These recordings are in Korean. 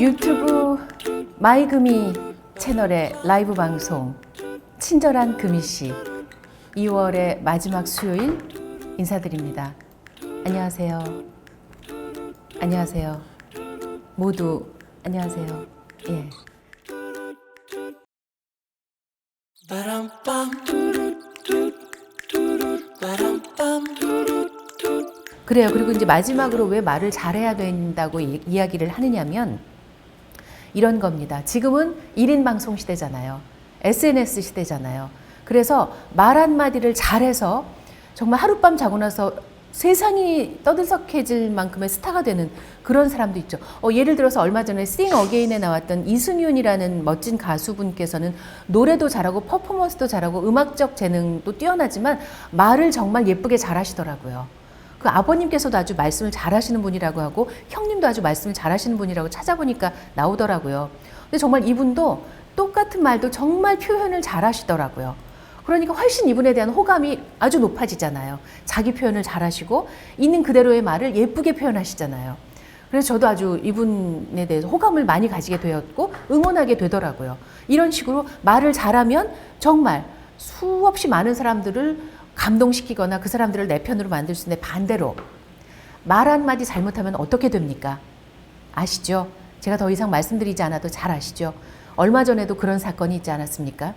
유튜브 마이금이 채널의 라이브 방송 친절한 금이씨 2월의 마지막 수요일 인사드립니다. 안녕하세요. 안녕하세요. 모두 안녕하세요. 예. 그래요. 그리고 이제 마지막으로 왜 말을 잘해야 된다고 이, 이야기를 하느냐면 이런 겁니다. 지금은 1인 방송 시대잖아요. SNS 시대잖아요. 그래서 말 한마디를 잘해서 정말 하룻밤 자고 나서 세상이 떠들썩해질 만큼의 스타가 되는 그런 사람도 있죠. 어, 예를 들어서 얼마 전에 싱 어게인에 나왔던 이승윤이라는 멋진 가수분께서는 노래도 잘하고 퍼포먼스도 잘하고 음악적 재능도 뛰어나지만 말을 정말 예쁘게 잘하시더라고요. 그 아버님께서도 아주 말씀을 잘하시는 분이라고 하고 형님도 아주 말씀을 잘하시는 분이라고 찾아보니까 나오더라고요. 근데 정말 이분도 똑같은 말도 정말 표현을 잘하시더라고요. 그러니까 훨씬 이분에 대한 호감이 아주 높아지잖아요. 자기 표현을 잘하시고 있는 그대로의 말을 예쁘게 표현하시잖아요. 그래서 저도 아주 이분에 대해서 호감을 많이 가지게 되었고 응원하게 되더라고요. 이런 식으로 말을 잘하면 정말 수없이 많은 사람들을 감동시키거나 그 사람들을 내 편으로 만들 수 있는데 반대로 말 한마디 잘못하면 어떻게 됩니까? 아시죠? 제가 더 이상 말씀드리지 않아도 잘 아시죠? 얼마 전에도 그런 사건이 있지 않았습니까?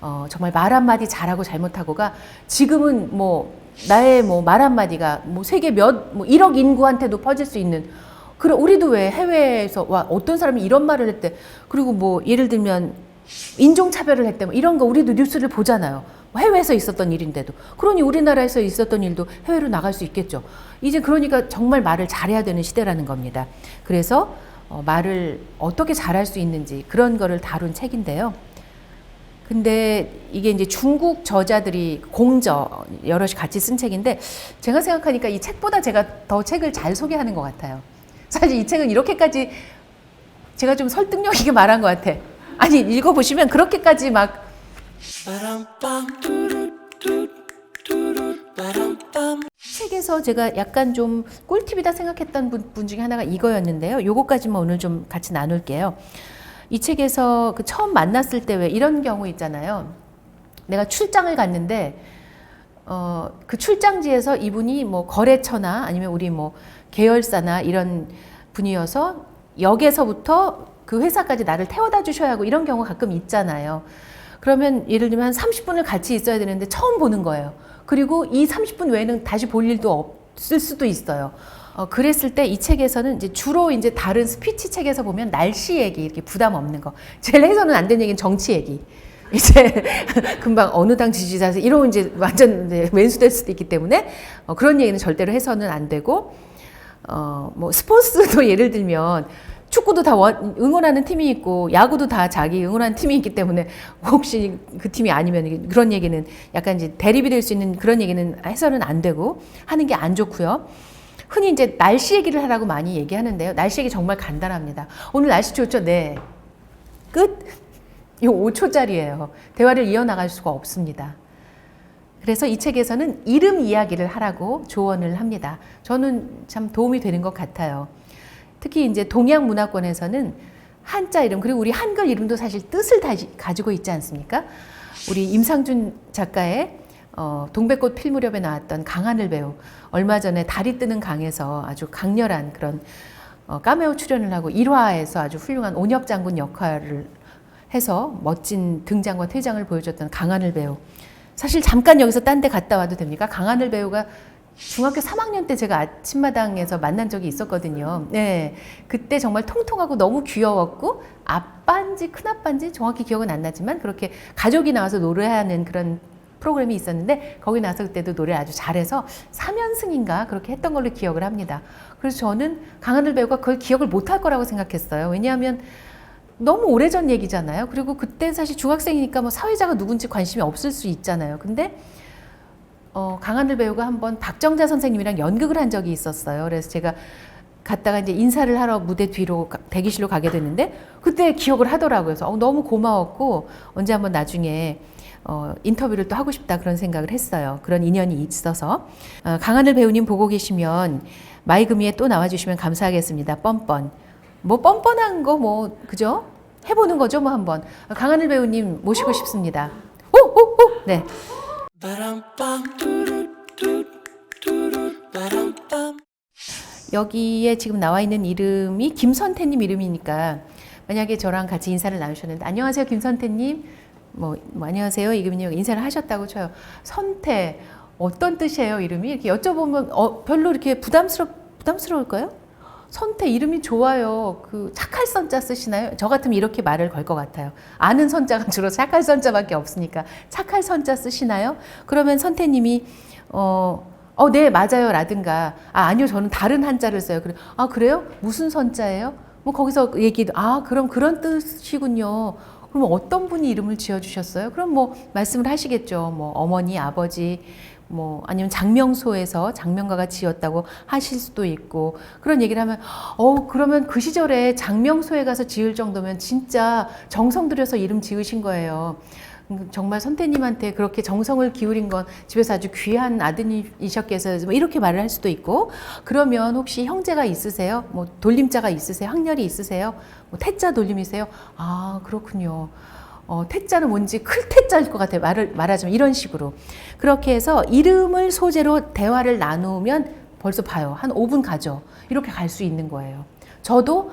어, 정말 말 한마디 잘하고 잘못하고가 지금은 뭐 나의 뭐 말 한마디가 뭐 세계 몇, 뭐 1억 인구한테도 퍼질 수 있는 그래 우리도 왜 해외에서 와 어떤 사람이 이런 말을 했대 그리고 뭐 예를 들면 인종차별을 했대 뭐 이런 거 우리도 뉴스를 보잖아요 뭐 해외에서 있었던 일인데도 그러니 우리나라에서 있었던 일도 해외로 나갈 수 있겠죠 이제 그러니까 정말 말을 잘해야 되는 시대라는 겁니다 그래서 어, 말을 어떻게 잘할 수 있는지 그런 거를 다룬 책인데요 근데 이게 이제 중국 저자들이 공저 여럿이 같이 쓴 책인데 제가 생각하니까 이 책보다 제가 더 책을 잘 소개하는 것 같아요. 사실 이 책은 이렇게까지 제가 좀 설득력 있게 말한 것 같아. 아니 읽어보시면 그렇게까지 막 책에서 제가 약간 좀 꿀팁이다 생각했던 분, 분 중에 하나가 이거였는데요. 요거까지만 오늘 좀 같이 나눌게요. 이 책에서 그 처음 만났을 때 왜 이런 경우 있잖아요. 내가 출장을 갔는데 어, 그 출장지에서 이분이 뭐 거래처나 아니면 우리 뭐 계열사나 이런 분이어서 역에서부터 그 회사까지 나를 태워다 주셔야 하고 이런 경우 가끔 있잖아요. 그러면 예를 들면 한 30분을 같이 있어야 되는데 처음 보는 거예요. 그리고 이 30분 외에는 다시 볼 일도 없을 수도 있어요. 어, 그랬을 때 이 책에서는 이제 주로 이제 다른 스피치 책에서 보면 날씨 얘기 이렇게 부담 없는 거. 제일 해서는 안 되는 얘기는 정치 얘기. 이제 금방 어느 당 지지자서 이러면 이제 완전 왼수될 수도 있기 때문에 어, 그런 얘기는 절대로 해서는 안 되고 어, 뭐 스포츠도 예를 들면 축구도 다 원- 응원하는 팀이 있고 야구도 다 자기 응원하는 팀이 있기 때문에 혹시 그 팀이 아니면 그런 얘기는 약간 이제 대립이 될 수 있는 그런 얘기는 해서는 안 되고 하는 게 안 좋고요. 흔히 이제 날씨 얘기를 하라고 많이 얘기하는데요. 날씨 얘기 정말 간단합니다. 오늘 날씨 좋죠? 네. 끝. 이 5초짜리예요. 대화를 이어나갈 수가 없습니다. 그래서 이 책에서는 이름 이야기를 하라고 조언을 합니다. 저는 참 도움이 되는 것 같아요. 특히 이제 동양 문화권에서는 한자 이름 그리고 우리 한글 이름도 사실 뜻을 다 가지고 있지 않습니까? 우리 임상준 작가의 어, 동백꽃 필 무렵에 나왔던 강하늘 배우 얼마 전에 달이 뜨는 강에서 아주 강렬한 그런 어, 까메오 출연을 하고 1화에서 아주 훌륭한 온혁 장군 역할을 해서 멋진 등장과 퇴장을 보여줬던 강하늘 배우. 사실 잠깐 여기서 딴 데 갔다 와도 됩니까? 강하늘 배우가 중학교 3학년 때 제가 아침마당에서 만난 적이 있었거든요. 네. 그때 정말 통통하고 너무 귀여웠고, 아빠인지 큰아빠인지 정확히 기억은 안 나지만, 그렇게 가족이 나와서 노래하는 그런 프로그램이 있었는데, 거기 나와서 그때도 노래 아주 잘해서 3연승인가 그렇게 했던 걸로 기억을 합니다. 그래서 저는 강하늘 배우가 그걸 기억을 못할 거라고 생각했어요. 왜냐하면 너무 오래전 얘기잖아요. 그리고 그때 사실 중학생이니까 뭐 사회자가 누군지 관심이 없을 수 있잖아요. 근데 어, 강하늘 배우가 한번 박정자 선생님이랑 연극을 한 적이 있었어요. 그래서 제가 갔다가 이제 인사를 하러 무대 뒤로 가- 대기실로 가게 됐는데 그때 기억을 하더라고요. 그래서 어, 너무 고마웠고 언제 한번 나중에 어, 인터뷰를 또 하고 싶다 그런 생각을 했어요. 그런 인연이 있어서 어, 강하늘 배우님 보고 계시면 마이금이에 또 나와주시면 감사하겠습니다. 뻔뻔 뭐 뻔뻔한 거 뭐 그죠? 해보는 거죠 뭐 한번 강하늘 배우님 모시고 싶습니다. 오오오 네. 여기에 지금 나와 있는 이름이 김선태님 이름이니까 만약에 저랑 같이 인사를 나누셨는데 안녕하세요 김선태님. 뭐, 뭐 안녕하세요. 이금님 인사를 하셨다고 쳐요. 선태 어떤 뜻이에요 이름이? 이렇게 여쭤보면 어, 별로 이렇게 부담스럽 부담스러울까요? 선태 이름이 좋아요. 그 착할 선자 쓰시나요? 저 같으면 이렇게 말을 걸 것 같아요. 아는 선자가 주로 착할 선자밖에 없으니까 착할 선자 쓰시나요? 그러면 선태님이 어, 어, 네 맞아요 라든가 아 아니요 저는 다른 한자를 써요. 그래 아 그래요? 무슨 선자예요? 뭐 거기서 얘기 아 그럼 그런 뜻이군요. 그럼 어떤 분이 이름을 지어 주셨어요? 그럼 뭐 말씀을 하시겠죠. 뭐 어머니, 아버지, 뭐 아니면 장명소에서 장명가가 지었다고 하실 수도 있고 그런 얘기를 하면 어 그러면 그 시절에 장명소에 가서 지을 정도면 진짜 정성 들여서 이름 지으신 거예요. 음, 정말 선태님한테 그렇게 정성을 기울인 건 집에서 아주 귀한 아드님이셨겠어요. 뭐 이렇게 말을 할 수도 있고 그러면 혹시 형제가 있으세요? 뭐 돌림자가 있으세요? 학렬이 있으세요? 뭐 태자 돌림이세요? 아 그렇군요. 어, 태자는 뭔지 클 태자일 것 같아요. 말을 말하자면 이런 식으로 그렇게 해서 이름을 소재로 대화를 나누면 벌써 봐요. 한 5분 가죠. 이렇게 갈 수 있는 거예요. 저도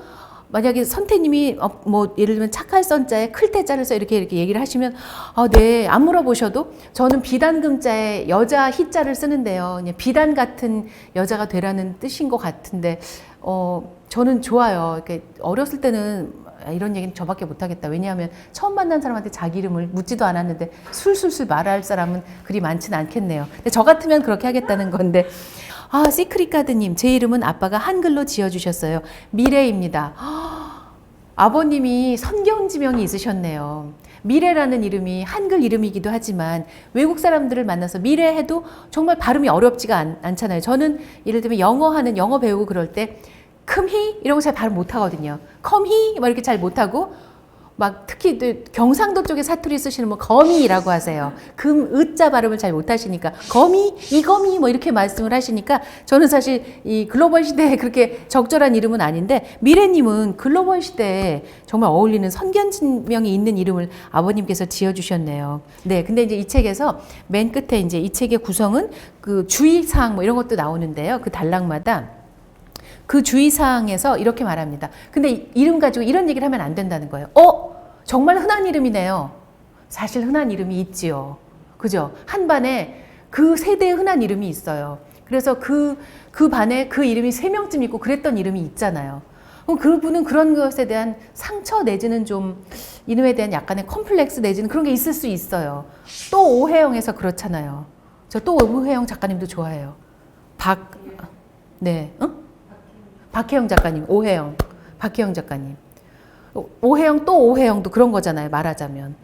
만약에 선태님이 어, 뭐 예를 들면 착할 선자에 클 태자를 써 이렇게 이렇게 얘기를 하시면 아, 네. 안 물어보셔도 저는 비단금자에 여자 희자를 쓰는데요. 그냥 비단 같은 여자가 되라는 뜻인 것 같은데 어, 저는 좋아요. 이렇게 어렸을 때는 아, 이런 얘기는 저밖에 못하겠다. 왜냐하면 처음 만난 사람한테 자기 이름을 묻지도 않았는데 술술술 말할 사람은 그리 많지는 않겠네요. 근데 저 같으면 그렇게 하겠다는 건데. 아, 시크릿 가드님, 제 이름은 아빠가 한글로 지어주셨어요. 미래입니다. 아버님이 선경지명이 있으셨네요. 미래라는 이름이 한글 이름이기도 하지만 외국 사람들을 만나서 미래 해도 정말 발음이 어렵지가 않, 않잖아요. 저는 예를 들면 영어 하는 영어 배우고 그럴 때 큼히 이런 거 잘 발음 못 하거든요. 컴히 막 이렇게 잘 못하고 막 특히 또 경상도 쪽에 사투리 쓰시는 분 거미라고 하세요. 금 으자 발음을 잘 못하시니까 거미 이거미 뭐 이렇게 말씀을 하시니까 저는 사실 이 글로벌 시대에 그렇게 적절한 이름은 아닌데 미래님은 글로벌 시대에 정말 어울리는 선견지명이 있는 이름을 아버님께서 지어주셨네요. 네, 근데 이제 이 책에서 맨 끝에 이제 이 책의 구성은 그 주의사항 뭐 이런 것도 나오는데요. 그 단락마다 그 주의사항에서 이렇게 말합니다. 근데 이름 가지고 이런 얘기를 하면 안 된다는 거예요. 어? 정말 흔한 이름이네요. 사실 흔한 이름이 있지요. 그죠? 한 반에 그 세대의 흔한 이름이 있어요. 그래서 그, 그 반에 그 이름이 세 명쯤 있고 그랬던 이름이 있잖아요. 그럼 그분은 그런 것에 대한 상처 내지는 좀 이름에 대한 약간의 컴플렉스 내지는 그런 게 있을 수 있어요. 또 오해영에서 그렇잖아요. 저 또 오해영 작가님도 좋아해요. 박, 네, 응? 박혜영 작가님, 오혜영, 박혜영 작가님. 오- 오혜영 또 오혜영도 그런 거잖아요. 말하자면.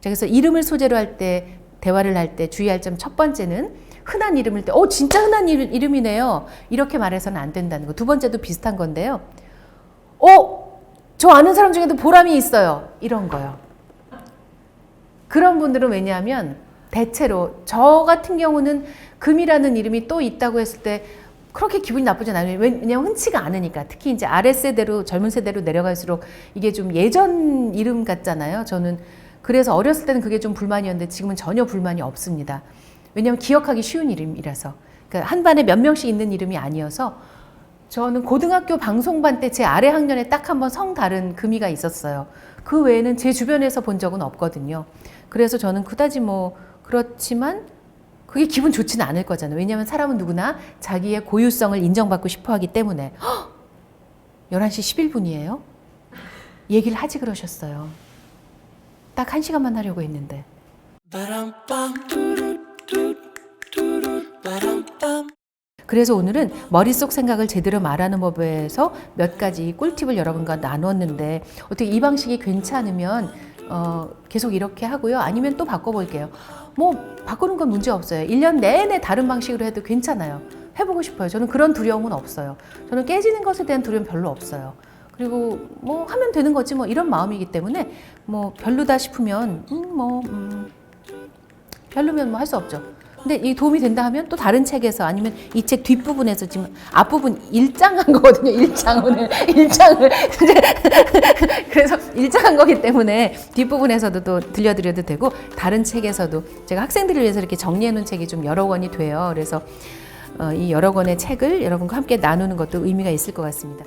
자, 그래서 이름을 소재로 할 때 대화를 할 때 주의할 점 첫 번째는 흔한 이름일 때, 어 진짜 흔한 이름, 이름이네요. 이렇게 말해서는 안 된다는 거. 두 번째도 비슷한 건데요. 어, 저 아는 사람 중에도 보람이 있어요. 이런 거요. 그런 분들은 왜냐하면 대체로 저 같은 경우는 금이라는 이름이 또 있다고 했을 때 그렇게 기분이 나쁘진 않아요. 왜냐하면 흔치가 않으니까. 특히 이제 아랫세대로 젊은 세대로 내려갈수록 이게 좀 예전 이름 같잖아요. 저는 그래서 어렸을 때는 그게 좀 불만이었는데 지금은 전혀 불만이 없습니다. 왜냐하면 기억하기 쉬운 이름이라서. 그러니까 한 반에 몇 명씩 있는 이름이 아니어서 저는 고등학교 방송반 때 제 아래 학년에 딱 한 번 성 다른 금이가 있었어요. 그 외에는 제 주변에서 본 적은 없거든요. 그래서 저는 그다지 뭐 그렇지만 그게 기분 좋지는 않을 거잖아요. 왜냐하면 사람은 누구나 자기의 고유성을 인정받고 싶어 하기 때문에. 헉! 11시 11분이에요? 얘기를 하지 그러셨어요. 딱한 시간만 하려고 했는데. 그래서 오늘은 머릿속 생각을 제대로 말하는 법에서 몇 가지 꿀팁을 여러분과 나눴는데 어떻게 이 방식이 괜찮으면 어, 계속 이렇게 하고요. 아니면 또 바꿔볼게요. 뭐 바꾸는 건 문제 없어요. 1년 내내 다른 방식으로 해도 괜찮아요. 해보고 싶어요. 저는 그런 두려움은 없어요. 저는 깨지는 것에 대한 두려움 별로 없어요. 그리고 뭐 하면 되는 거지 뭐 이런 마음이기 때문에 뭐 별로다 싶으면 음뭐 음, 별로면 뭐 할 수 없죠. 근데 이 도움이 된다 하면 또 다른 책에서 아니면 이 책 뒷부분에서 지금 앞부분 일장한 거거든요. 일장 오늘 일장을 그래서 일장한 거기 때문에 뒷부분에서도 또 들려드려도 되고 다른 책에서도 제가 학생들을 위해서 이렇게 정리해 놓은 책이 좀 여러 권이 돼요. 그래서 어, 이 여러 권의 책을 여러분과 함께 나누는 것도 의미가 있을 것 같습니다.